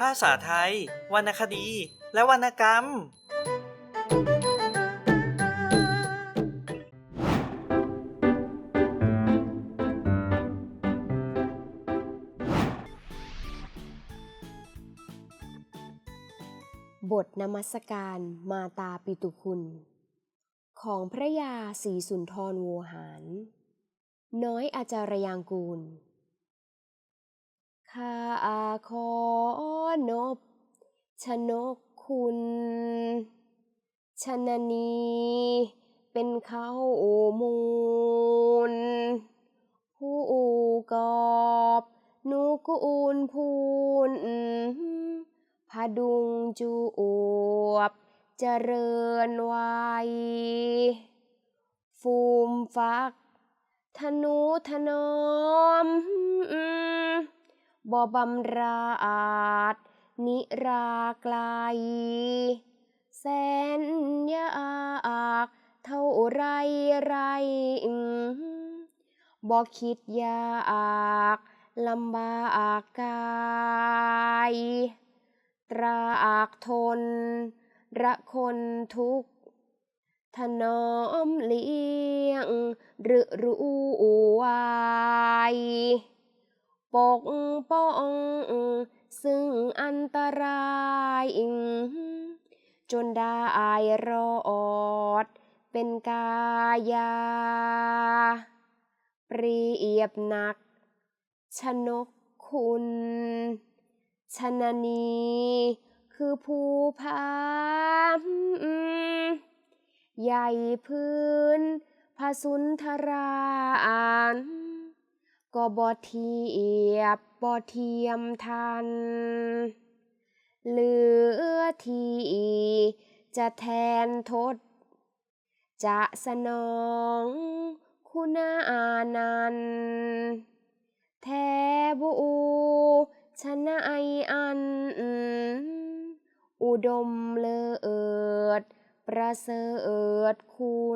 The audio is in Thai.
ภาษาไทย วรรณคดี และวรรณกรรม บทนมัสการมาตาปิตุคุณ ของพระยาศรีสุนทรโวหาร น้อยอาจารยางกูล ข้าขอนบชนกคุณชนนีเป็นเขามูล ผู้กอบนุกูลพูนพดุงจูอวบเจริญวัยฟูมฟัก ธนุถนอม บ่บำราดนิราไกลแสนยากเท่าไรไรบ่คิดยากลำบากกาย ตรากทน ระคนทุกถนอมเลี้ยงหรือรู้ไว ปกป้อง ซึ่งอันตรายจนได้รอด เป็นกายา เปรียบหนัก ชนกคุณ ชนนี คือภูพามใหญ่พื้นพสุนทราน ก็บ่เทียบบ่เทียมทัน เหลือที่จะแทนทด จะสนองคุณานันแทบูชนะไออัน อุดมเลิศประเสริฐคุณ